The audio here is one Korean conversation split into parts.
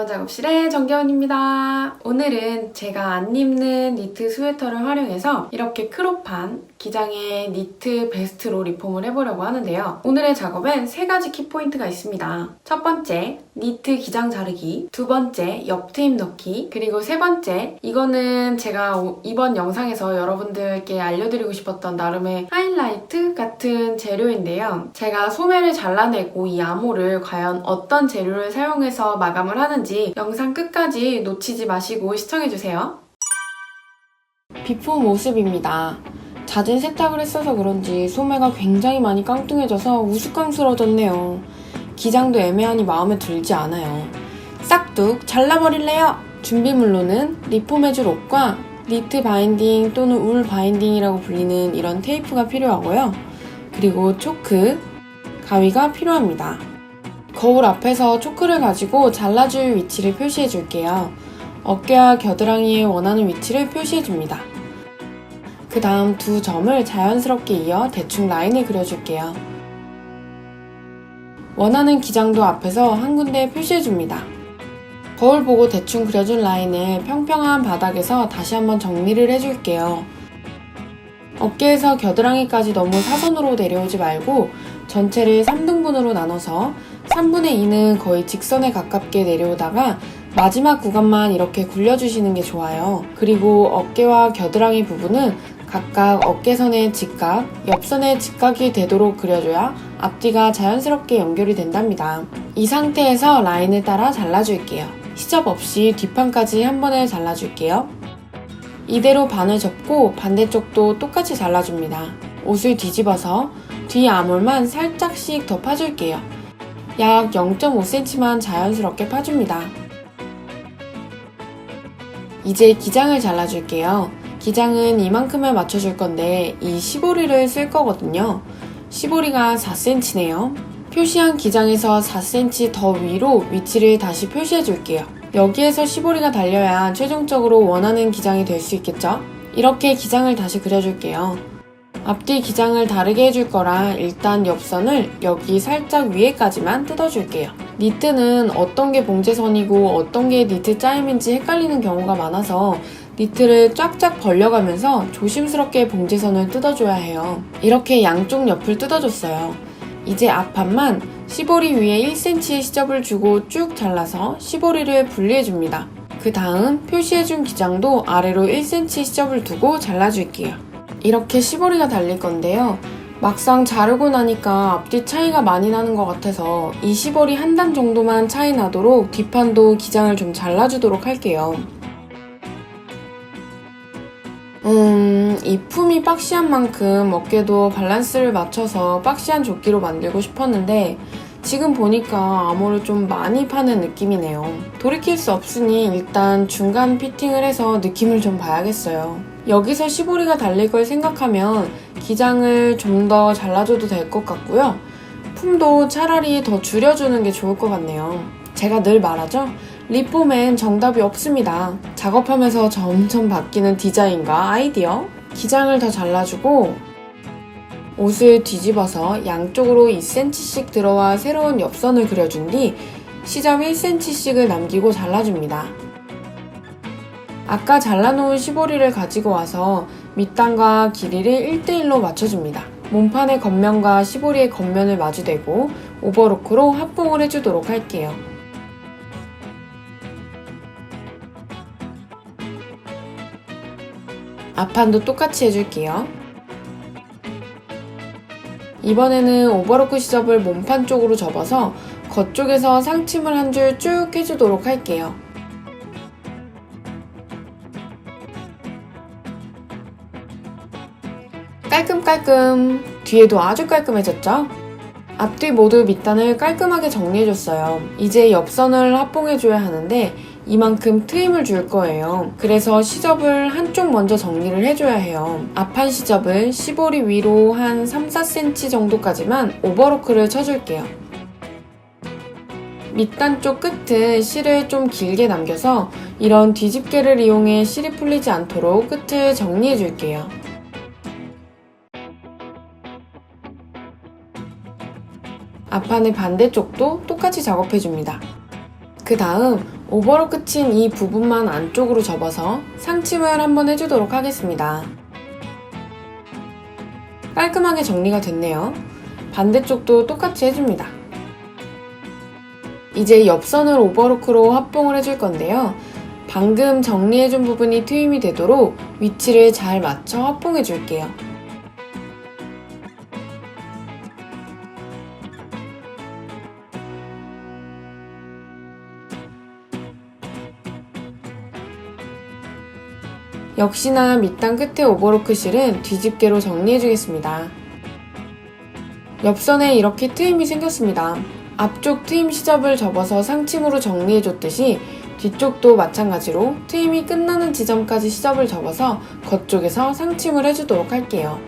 정겨운 작업실의 정겨운입니다. 오늘은 제가 안 입는 니트 스웨터를 활용해서 이렇게 크롭한 기장의 니트 베스트로 리폼을 해보려고 하는데요. 오늘의 작업엔 세 가지 키포인트가 있습니다. 첫 번째, 니트 기장 자르기. 두 번째, 옆 트임 넣기. 그리고 세 번째, 이거는 제가 오- 이번 영상에서 여러분들께 알려드리고 싶었던 나름의 하이라이트 같은 재료인데요. 제가 소매를 잘라내고 이 암호를 과연 어떤 재료를 사용해서 마감을 하는지 영상 끝까지 놓치지 마시고 시청해주세요. 비포 모습입니다. 잦은 세탁을 했어서 그런지 소매가 굉장히 많이 깡뚱해져서 우스꽝스러워졌네요. 기장도 애매하니 마음에 들지 않아요. 싹둑 잘라버릴래요! 준비물로는 리폼해줄 옷과 니트 바인딩 또는 울 바인딩이라고 불리는 이런 테이프가 필요하고요. 그리고 초크, 가위가 필요합니다. 거울 앞에서 초크를 가지고 잘라줄 위치를 표시해 줄게요. 어깨와 겨드랑이에 원하는 위치를 표시해 줍니다. 그 다음 두 점을 자연스럽게 이어 대충 라인을 그려줄게요. 원하는 기장도 앞에서 한 군데 표시해 줍니다. 거울 보고 대충 그려준 라인을 평평한 바닥에서 다시 한번 정리를 해줄게요. 어깨에서 겨드랑이까지 너무 사선으로 내려오지 말고 전체를 3등분으로 나눠서 3분의 2는 거의 직선에 가깝게 내려오다가 마지막 구간만 이렇게 굴려주시는 게 좋아요. 그리고 어깨와 겨드랑이 부분은 각각 어깨선의 직각, 옆선의 직각이 되도록 그려줘야 앞뒤가 자연스럽게 연결이 된답니다. 이 상태에서 라인을 따라 잘라줄게요. 시접 없이 뒷판까지 한 번에 잘라줄게요. 이대로 반을 접고 반대쪽도 똑같이 잘라줍니다. 옷을 뒤집어서 뒤 암홀만 살짝씩 더 파줄게요. 약 0.5cm만 자연스럽게 파줍니다. 이제 기장을 잘라줄게요. 기장은 이만큼에 맞춰줄 건데 이 시보리를 쓸 거거든요. 시보리가 4cm네요. 표시한 기장에서 4cm 더 위로 위치를 다시 표시해 줄게요. 여기에서 시보리가 달려야 최종적으로 원하는 기장이 될 수 있겠죠? 이렇게 기장을 다시 그려줄게요. 앞뒤 기장을 다르게 해줄 거라 일단 옆선을 여기 살짝 위에까지만 뜯어줄게요. 니트는 어떤 게 봉제선이고 어떤 게 니트 짜임인지 헷갈리는 경우가 많아서 니트를 쫙쫙 벌려가면서 조심스럽게 봉제선을 뜯어줘야 해요. 이렇게 양쪽 옆을 뜯어줬어요. 이제 앞판만 시보리 위에 1cm의 시접을 주고 쭉 잘라서 시보리를 분리해줍니다. 그 다음 표시해준 기장도 아래로 1cm 시접을 두고 잘라줄게요. 이렇게 시보리가 달릴 건데요. 막상 자르고 나니까 앞뒤 차이가 많이 나는 것 같아서 이 시보리 한 단 정도만 차이 나도록 뒷판도 기장을 좀 잘라주도록 할게요. 음, 이 품이 박시한 만큼 어깨도 밸런스를 맞춰서 박시한 조끼로 만들고 싶었는데 지금 보니까 암호를 좀 많이 파는 느낌이네요. 돌이킬 수 없으니 일단 중간 피팅을 해서 느낌을 좀 봐야겠어요. 여기서 시보리가 달릴 걸 생각하면 기장을 좀 더 잘라줘도 될 것 같고요. 품도 차라리 더 줄여주는 게 좋을 것 같네요. 제가 늘 말하죠? 리폼엔 정답이 없습니다. 작업하면서 점점 바뀌는 디자인과 아이디어, 기장을 더 잘라주고 옷을 뒤집어서 양쪽으로 2cm씩 들어와 새로운 옆선을 그려준 뒤 시접 1cm씩을 남기고 잘라줍니다. 아까 잘라놓은 시보리를 가지고 와서 밑단과 길이를 1대1로 맞춰줍니다. 몸판의 겉면과 시보리의 겉면을 마주대고 오버로크로 합봉을 해주도록 할게요. 앞판도 똑같이 해줄게요. 이번에는 오버로크 시접을 몸판 쪽으로 접어서 겉쪽에서 상침을 한 줄 쭉 해주도록 할게요. 깔끔깔끔. 뒤에도 아주 깔끔해졌죠? 앞뒤 모두 밑단을 깔끔하게 정리해줬어요. 이제 옆선을 합봉해줘야 하는데 이만큼 트임을 줄 거예요. 그래서 시접을 한쪽 먼저 정리를 해줘야 해요. 앞판 시접은 시보리 위로 한 3, 4cm 정도까지만 오버로크를 쳐줄게요. 밑단 쪽 끝은 실을 좀 길게 남겨서 이런 뒤집개를 이용해 실이 풀리지 않도록 끝을 정리해 줄게요. 앞판의 반대쪽도 똑같이 작업해 줍니다. 그 다음 오버로 끝인 이 부분만 안쪽으로 접어서 상침을 한번 해주도록 하겠습니다. 깔끔하게 정리가 됐네요. 반대쪽도 똑같이 해줍니다. 이제 옆선을 오버로크로 합봉을 해줄 건데요. 방금 정리해준 부분이 트임이 되도록 위치를 잘 맞춰 합봉해 줄게요. 역시나 밑단 끝에 오버로크 실은 뒤집개로 정리해주겠습니다. 옆선에 이렇게 트임이 생겼습니다. 앞쪽 트임 시접을 접어서 상침으로 정리해줬듯이 뒤쪽도 마찬가지로 트임이 끝나는 지점까지 시접을 접어서 겉쪽에서 상침을 해주도록 할게요.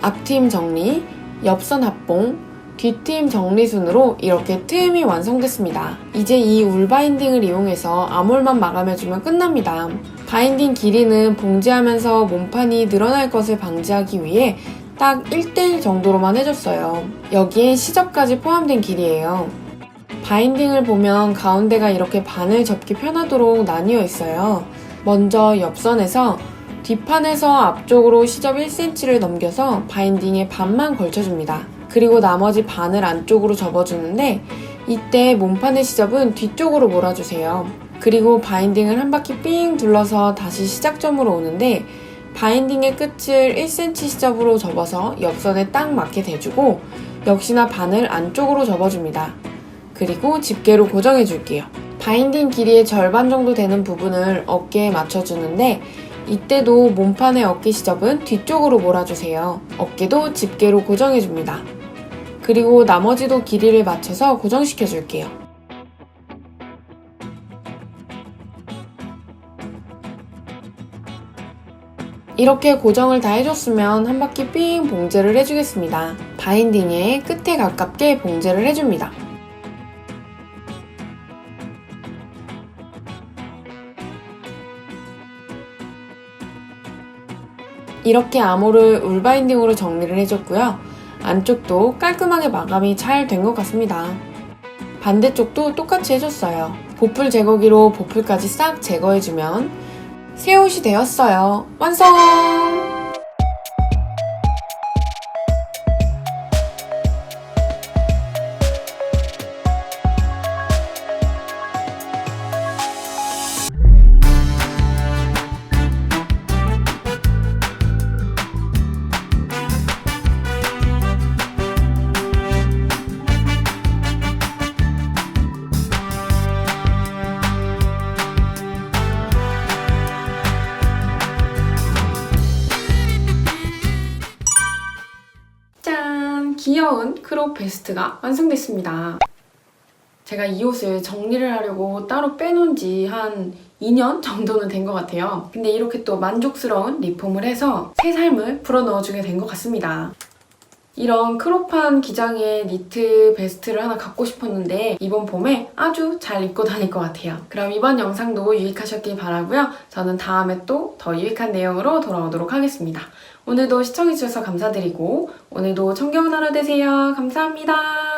앞트임 정리, 옆선 합봉, 뒷트임 정리 순으로 이렇게 트임이 완성됐습니다. 이제 이 울 바인딩을 이용해서 암홀만 마감해주면 끝납니다. 바인딩 길이는 봉제하면서 몸판이 늘어날 것을 방지하기 위해 딱 1대1 정도로만 해줬어요. 여기에 시접까지 포함된 길이에요. 바인딩을 보면 가운데가 이렇게 반을 접기 편하도록 나뉘어 있어요. 먼저 옆선에서 뒷판에서 앞쪽으로 시접 1cm를 넘겨서 바인딩에 반만 걸쳐줍니다. 그리고 나머지 반을 안쪽으로 접어주는데 이때 몸판의 시접은 뒤쪽으로 몰아주세요. 그리고 바인딩을 한 바퀴 삥 둘러서 다시 시작점으로 오는데 바인딩의 끝을 1cm 시접으로 접어서 옆선에 딱 맞게 대주고 역시나 반을 안쪽으로 접어줍니다. 그리고 집게로 고정해 줄게요. 바인딩 길이의 절반 정도 되는 부분을 어깨에 맞춰주는데 이때도 몸판의 어깨 시접은 뒤쪽으로 몰아주세요. 어깨도 집게로 고정해 줍니다. 그리고 나머지도 길이를 맞춰서 고정시켜 줄게요. 이렇게 고정을 다 해줬으면 한 바퀴 삥 봉제를 해주겠습니다. 바인딩의 끝에 가깝게 봉제를 해줍니다. 이렇게 암호를 울바인딩으로 정리를 해줬고요. 안쪽도 깔끔하게 마감이 잘 된 것 같습니다. 반대쪽도 똑같이 해줬어요. 보풀 제거기로 보풀까지 싹 제거해주면 새 옷이 되었어요. 완성! 귀여운 크롭 베스트가 완성됐습니다. 제가 이 옷을 정리를 하려고 따로 빼놓은 지 한 2년 정도는 된 것 같아요. 근데 이렇게 또 만족스러운 리폼을 해서 새 삶을 불어넣어주게 된 것 같습니다. 이런 크롭한 기장의 니트 베스트를 하나 갖고 싶었는데 이번 봄에 아주 잘 입고 다닐 것 같아요. 그럼 이번 영상도 유익하셨길 바라고요. 저는 다음에 또 더 유익한 내용으로 돌아오도록 하겠습니다. 오늘도 시청해주셔서 감사드리고 오늘도 청겨운 하루 되세요. 감사합니다.